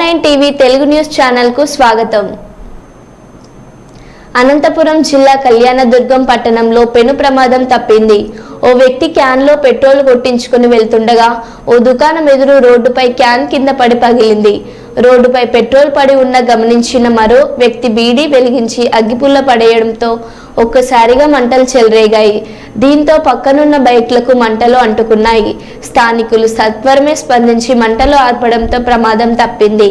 Nine TV Telugu news ఛానల్కు స్వాగతం. అనంతపురం జిల్లా కళ్యాణదుర్గం పట్టణంలో పెను ప్రమాదం తప్పింది. ఓ వ్యక్తి క్యాన్లో పెట్రోల్ కొట్టించుకుని వెళ్తుండగా ఓ దుకాణం ఎదురు రోడ్డుపై క్యాన్ కింద పడి పగిలింది. రోడ్డుపై పెట్రోల్ పడి ఉన్న గమనించిన మరో వ్యక్తి బీడీ వెలిగించి అగ్గిపుల్ల పడేయడంతో ఒక్కసారిగా మంటలు చెలరేగాయి. దీంతో పక్కనున్న బైక్లకు మంటలు అంటుకున్నాయి. స్థానికులు సత్వరమే స్పందించి మంటలు ఆర్పడంతో ప్రమాదం తప్పింది.